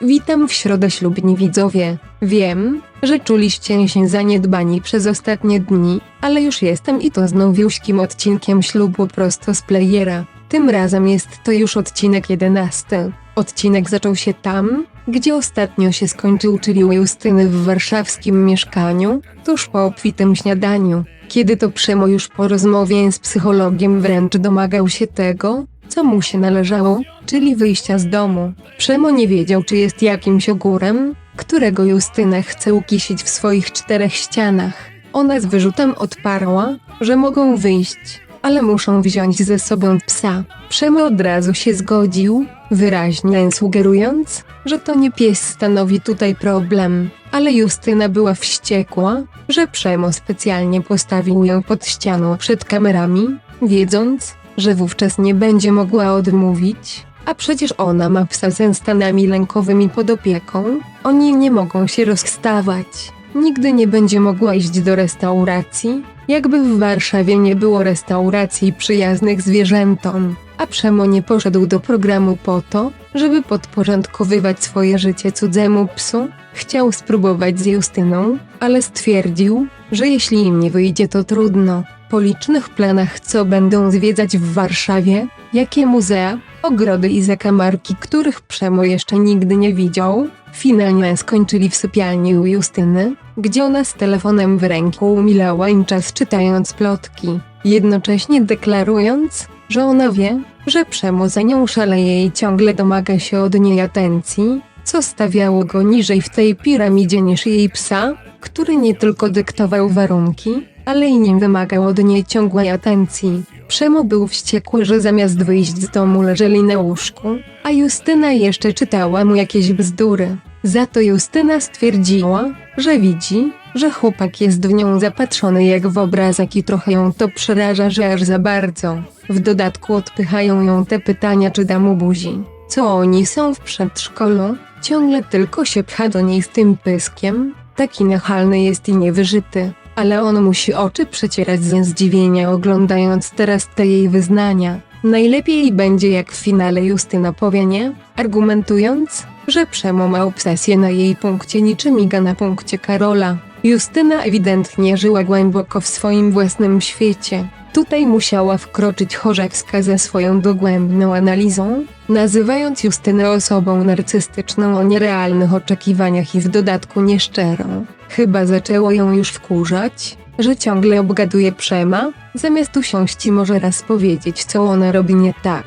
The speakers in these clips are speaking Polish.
Witam w środę ślubni widzowie. Wiem, że czuliście się zaniedbani przez ostatnie dni, ale już jestem i to z nowiuśkim odcinkiem ślubu prosto z playera. Tym razem jest to już odcinek 11. Odcinek zaczął się tam, gdzie ostatnio się skończył, czyli u Justyny w warszawskim mieszkaniu, tuż po obfitym śniadaniu. Kiedy to Przemo już po rozmowie z psychologiem wręcz domagał się tego, co mu się należało, czyli wyjścia z domu. Przemo nie wiedział, czy jest jakimś ogórem, którego Justyna chce ukisić w swoich czterech ścianach. Ona z wyrzutem odparła, że mogą wyjść, ale muszą wziąć ze sobą psa. Przemo od razu się zgodził, wyraźnie sugerując, że to nie pies stanowi tutaj problem, ale Justyna była wściekła, że Przemo specjalnie postawił ją pod ścianą przed kamerami, wiedząc, że wówczas nie będzie mogła odmówić, a przecież ona ma psa ze stanami lękowymi pod opieką, oni nie mogą się rozstawać. Nigdy nie będzie mogła iść do restauracji, jakby w Warszawie nie było restauracji przyjaznych zwierzętom, a Przemo nie poszedł do programu po to, żeby podporządkowywać swoje życie cudzemu psu. Chciał spróbować z Justyną, ale stwierdził, że jeśli im nie wyjdzie to trudno. Po licznych planach co będą zwiedzać w Warszawie, jakie muzea, ogrody i zakamarki, których Przemo jeszcze nigdy nie widział, finalnie skończyli w sypialni u Justyny, gdzie ona z telefonem w ręku umilała im czas czytając plotki, jednocześnie deklarując, że ona wie, że Przemo za nią szaleje i ciągle domaga się od niej atencji, co stawiało go niżej w tej piramidzie niż jej psa, który nie tylko dyktował warunki, ale i nie wymagał od niej ciągłej atencji. Przemo był wściekły, że zamiast wyjść z domu leżeli na łóżku, a Justyna jeszcze czytała mu jakieś bzdury. Za to Justyna stwierdziła, że widzi, że chłopak jest w nią zapatrzony jak w obrazek i trochę ją to przeraża, że aż za bardzo. W dodatku odpychają ją te pytania, czy da mu buzi. Co oni są w przedszkolu? Ciągle tylko się pcha do niej z tym pyskiem. Taki nachalny jest i niewyżyty. Ale on musi oczy przecierać ze zdziwienia oglądając teraz te jej wyznania. Najlepiej będzie jak w finale Justyna powie nie, argumentując, że Przemo ma obsesję na jej punkcie niczym Iga na punkcie Karola. Justyna ewidentnie żyła głęboko w swoim własnym świecie. Tutaj musiała wkroczyć Chorzewska ze swoją dogłębną analizą, nazywając Justynę osobą narcystyczną o nierealnych oczekiwaniach i w dodatku nieszczerą. Chyba zaczęło ją już wkurzać, że ciągle obgaduje Przema, zamiast usiąść i może raz powiedzieć co ona robi nie tak.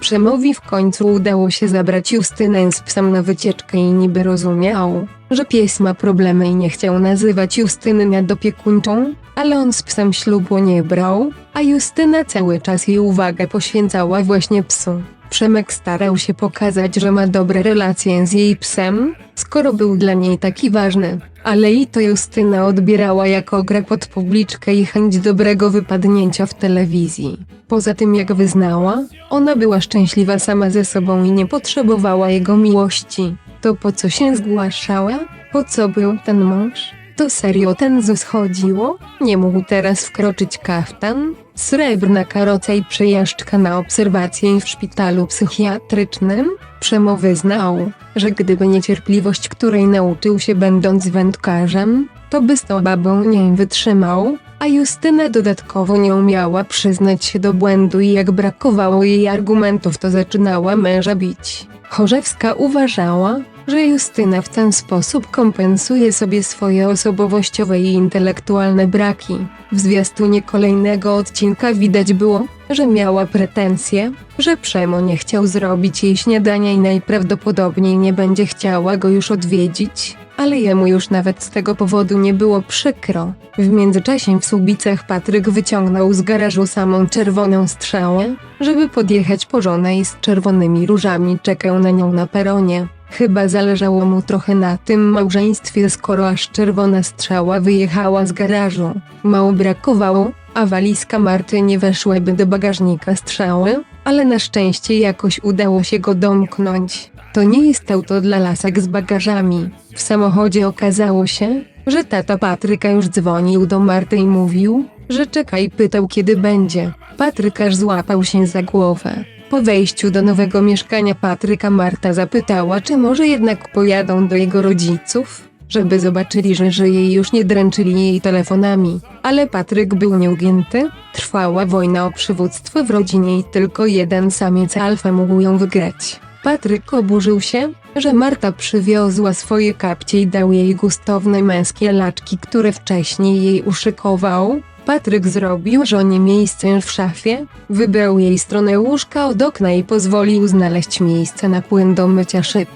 Przemowi w końcu udało się zabrać Justynę z psem na wycieczkę i niby rozumiał, że pies ma problemy i nie chciał nazywać Justyny nadopiekuńczą, ale on z psem ślubu nie brał, a Justyna cały czas jej uwagę poświęcała właśnie psu. Przemek starał się pokazać, że ma dobre relacje z jej psem, skoro był dla niej taki ważny, ale i to Justyna odbierała jako grę pod publiczkę i chęć dobrego wypadnięcia w telewizji. Poza tym jak wyznała, ona była szczęśliwa sama ze sobą i nie potrzebowała jego miłości. To po co się zgłaszała? Po co był ten mąż? To serio ten schodziło? Nie mógł teraz wkroczyć kaftan? Srebrna karoca i przejażdżka na obserwację w szpitalu psychiatrycznym? Przemo wyznał, że gdyby niecierpliwość, której nauczył się będąc wędkarzem, to by z tą babą nie wytrzymał, a Justyna dodatkowo nie umiała przyznać się do błędu i jak brakowało jej argumentów, to zaczynała męża bić. Chorzewska uważała, że Justyna w ten sposób kompensuje sobie swoje osobowościowe i intelektualne braki. W zwiastunie kolejnego odcinka widać było, że miała pretensje, że Przemo nie chciał zrobić jej śniadania i najprawdopodobniej nie będzie chciała go już odwiedzić, ale jemu już nawet z tego powodu nie było przykro. W międzyczasie w Słubicach Patryk wyciągnął z garażu samą czerwoną strzałę, żeby podjechać po żonę i z czerwonymi różami czekał na nią na peronie. Chyba zależało mu trochę na tym małżeństwie, skoro aż czerwona strzała wyjechała z garażu. Mało brakowało, a walizka Marty nie weszłaby do bagażnika strzały, ale na szczęście jakoś udało się go domknąć. To nie jest auto dla lasek z bagażami. W samochodzie okazało się, że tata Patryka już dzwonił do Marty i mówił, że czeka i pytał kiedy będzie. Patryk aż złapał się za głowę. Po wejściu do nowego mieszkania Patryka Marta zapytała, czy może jednak pojadą do jego rodziców, żeby zobaczyli, że żyje i już nie dręczyli jej telefonami. Ale Patryk był nieugięty, trwała wojna o przywództwo w rodzinie i tylko jeden samiec alfa mógł ją wygrać. Patryk oburzył się, że Marta przywiozła swoje kapcie i dał jej gustowne męskie laczki, które wcześniej jej uszykował. Patryk zrobił żonie miejsce w szafie, wybrał jej stronę łóżka od okna i pozwolił znaleźć miejsce na płyn do mycia szyb.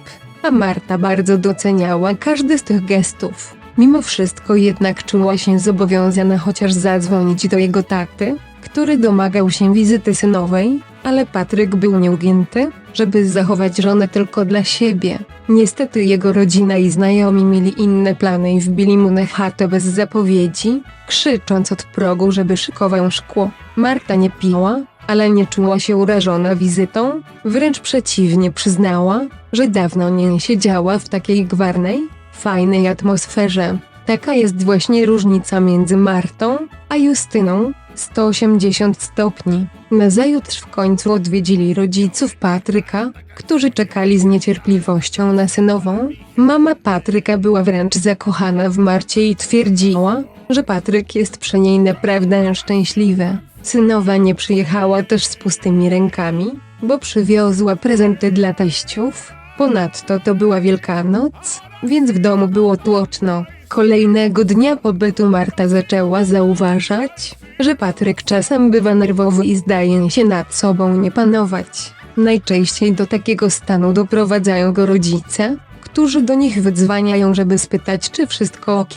A Marta bardzo doceniała każdy z tych gestów. Mimo wszystko jednak czuła się zobowiązana chociaż zadzwonić do jego taty, który domagał się wizyty synowej, ale Patryk był nieugięty, żeby zachować żonę tylko dla siebie. Niestety jego rodzina i znajomi mieli inne plany i wbili mu na chatę bez zapowiedzi, krzycząc od progu, żeby szykował szkło. Marta nie piła, ale nie czuła się urażona wizytą, wręcz przeciwnie przyznała, że dawno nie siedziała w takiej gwarnej, fajnej atmosferze. Taka jest właśnie różnica między Martą a Justyną, 180 stopni. Nazajutrz w końcu odwiedzili rodziców Patryka, którzy czekali z niecierpliwością na synową. Mama Patryka była wręcz zakochana w Marcie i twierdziła, że Patryk jest przy niej naprawdę szczęśliwy. Synowa nie przyjechała też z pustymi rękami, bo przywiozła prezenty dla teściów. Ponadto to była Wielkanoc, więc w domu było tłoczno. Kolejnego dnia pobytu Marta zaczęła zauważać, że Patryk czasem bywa nerwowy i zdaje się nad sobą nie panować. Najczęściej do takiego stanu doprowadzają go rodzice, którzy do nich wydzwaniają, żeby spytać, czy wszystko ok.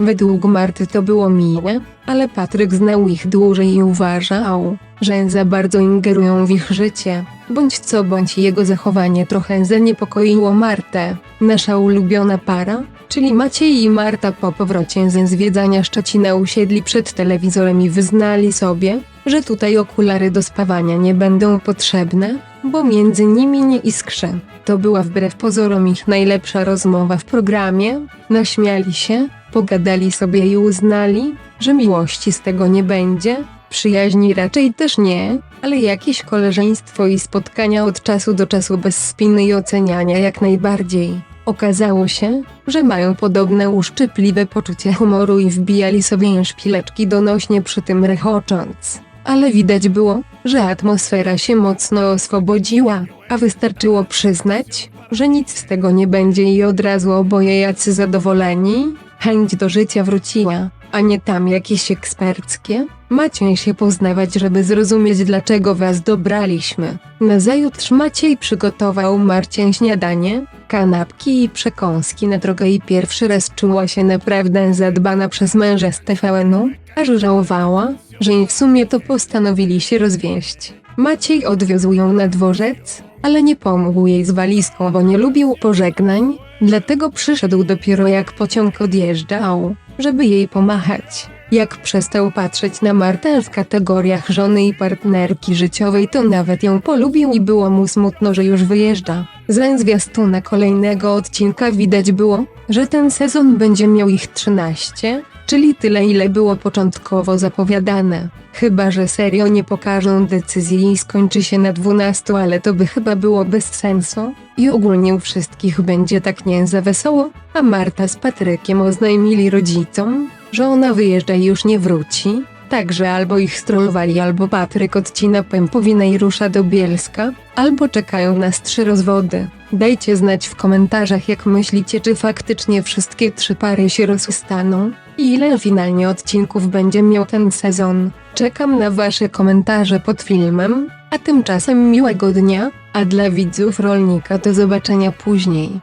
Według Marty to było miłe, ale Patryk znał ich dłużej i uważał, że za bardzo ingerują w ich życie. Bądź co bądź jego zachowanie trochę zaniepokoiło Martę. Nasza ulubiona para, czyli Maciej i Marta po powrocie ze zwiedzania Szczecina usiedli przed telewizorem i wyznali sobie, że tutaj okulary do spawania nie będą potrzebne, bo między nimi nie iskrze. To była wbrew pozorom ich najlepsza rozmowa w programie, naśmiali się, pogadali sobie i uznali, że miłości z tego nie będzie, przyjaźni raczej też nie, ale jakieś koleżeństwo i spotkania od czasu do czasu bez spiny i oceniania jak najbardziej. Okazało się, że mają podobne uszczypliwe poczucie humoru i wbijali sobie szpileczki donośnie przy tym rechocząc. Ale widać było, że atmosfera się mocno oswobodziła, a wystarczyło przyznać, że nic z tego nie będzie i od razu oboje jacy zadowoleni, chęć do życia wróciła, a nie tam jakieś eksperckie. Macie się poznawać, żeby zrozumieć dlaczego was dobraliśmy. Nazajutrz Maciej przygotował Marcie śniadanie, kanapki i przekąski na drogę i pierwszy raz czuła się naprawdę zadbana przez męża TVN-u, aż żałowała, że w sumie to postanowili się rozwieść. Maciej odwiózł ją na dworzec, ale nie pomógł jej z walizką, bo nie lubił pożegnań, dlatego przyszedł dopiero jak pociąg odjeżdżał, żeby jej pomachać. Jak przestał patrzeć na Martę w kategoriach żony i partnerki życiowej, to nawet ją polubił i było mu smutno, że już wyjeżdża. Ze zwiastuna kolejnego odcinka widać było, że ten sezon będzie miał ich 13, czyli tyle ile było początkowo zapowiadane. Chyba, że serio nie pokażą decyzji i skończy się na 12, ale to by chyba było bez sensu. I ogólnie u wszystkich będzie tak nie za wesoło, a Marta z Patrykiem oznajmili rodzicom, że ona wyjeżdża i już nie wróci. Także albo ich strollowali, albo Patryk odcina pępowinę i rusza do Bielska, albo czekają nas trzy rozwody. Dajcie znać w komentarzach jak myślicie czy faktycznie wszystkie trzy pary się rozstaną ile finalnie odcinków będzie miał ten sezon. Czekam na wasze komentarze pod filmem, a tymczasem miłego dnia, a dla widzów rolnika do zobaczenia później.